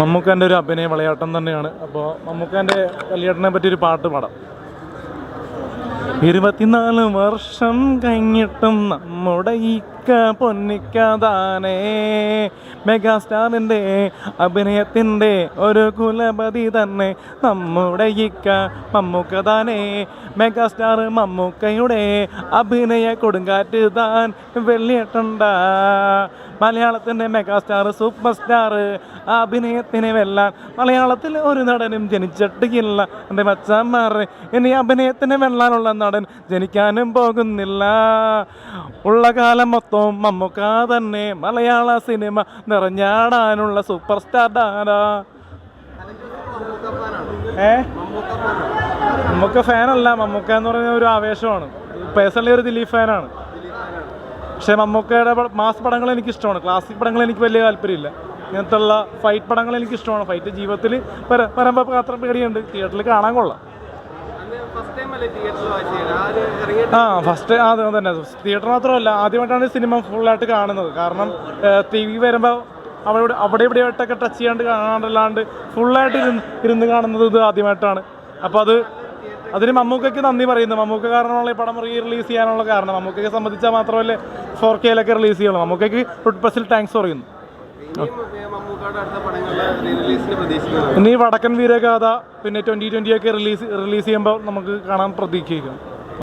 മമ്മൂക്കാന്റെ ഒരു അഭിനയ വളയാട്ടം തന്നെയാണ്. അപ്പോൾ മമ്മൂക്കാന്റെ കല്യാട്ടിനെ പറ്റി ഒരു പാട്ട് പാടാം. ഇരുപത്തിനാല് വർഷം കഴിഞ്ഞിട്ടും നമ്മുടെ ഇക്ക പൊന്നിക്കാതാനേ മെഗാസ്റ്റാറിന്റെ അഭിനയത്തിന്റെ ഒരു കുലപതി തന്നെ നമ്മുടെ ഇക്ക മമ്മൂക്ക താനേ മെഗാസ്റ്റാർ മമ്മൂക്കയുടെ അഭിനയ കൊടുങ്കാറ്റ് താൻ വെള്ളിയിട്ടുണ്ട. മലയാളത്തിന്റെ മെഗാസ്റ്റാർ സൂപ്പർ സ്റ്റാർ അഭിനയത്തിന് വെല്ലാൻ മലയാളത്തിൽ ഒരു നടനും ജനിച്ചിട്ടില്ല. എന്റെ മച്ചന്മാർ ഇനി അഭിനയത്തിന് വെല്ലാനുള്ള നടൻ ജനിക്കാനും പോകുന്നില്ല. ഉള്ള കാലം മൊത്തം മമ്മൂക്ക തന്നെ മലയാള സിനിമ നിറഞ്ഞാടാനുള്ള സൂപ്പർ സ്റ്റാർ ഡാരാ ഏ? മമ്മൂക്ക ഫാനല്ല. മമ്മൂക്ക എന്ന് പറയുന്ന ഒരു ആവേശമാണ്. പേഴ്സണലി ഒരു ദിലീപ് ഫാനാണ്. പക്ഷേ മമ്മൂക്കയുടെ മാസ് പടങ്ങൾ എനിക്ക് ഇഷ്ടമാണ് ക്ലാസിക് പടങ്ങൾ എനിക്ക് വലിയ താല്പര്യമില്ല. ഇങ്ങനത്തെ ഉള്ള ഫൈറ്റ് പടങ്ങൾ എനിക്ക് ഇഷ്ടമാണ് ഫൈറ്റ് ജീവിതത്തിൽ പര പരമ്പ പാത്രം പേടിയുണ്ട് തിയേറ്ററിൽ കാണാൻ കൊള്ളാം. ആ ഫസ്റ്റ് അത് തന്നെ. തിയേറ്റർ മാത്രമല്ല ആദ്യമായിട്ടാണ് സിനിമ ഫുള്ളായിട്ട് കാണുന്നത്. കാരണം ടി വി വരുമ്പോൾ അവിടെ അവിടെ ഇവിടെ ആയിട്ടൊക്കെ ടച്ച് ചെയ്യാണ്ട് കാണാണ്ടല്ലാണ്ട് ഫുള്ളായിട്ട് ഇരുന്ന് ഇരുന്ന് കാണുന്നത് ഇത് ആദ്യമായിട്ടാണ്. അപ്പോൾ അത് അതിന് മമ്മൂക്കയ്ക്ക് നന്ദി പറയുന്നു. മമ്മൂക്ക കാരണമുള്ള ഈ പടം റീ റിലീസ് ചെയ്യാനുള്ള കാരണം. മമ്മൂക്കയെ സംബന്ധിച്ചാൽ മാത്രമല്ലേ ഫോർ കെയിലൊക്കെ റിലീസ് ചെയ്യണം മമ്മൂക്കയ്ക്ക് ഫുഡ് ബസ്സിൽ താങ്ക്സ് പറയുന്നു. ഇനി വടക്കൻ വീരഗാഥ പിന്നെ ട്വന്റി ട്വന്റി ഒക്കെ റിലീസ് റിലീസ് ചെയ്യുമ്പോൾ നമുക്ക് കാണാൻ പ്രതീക്ഷിക്കും.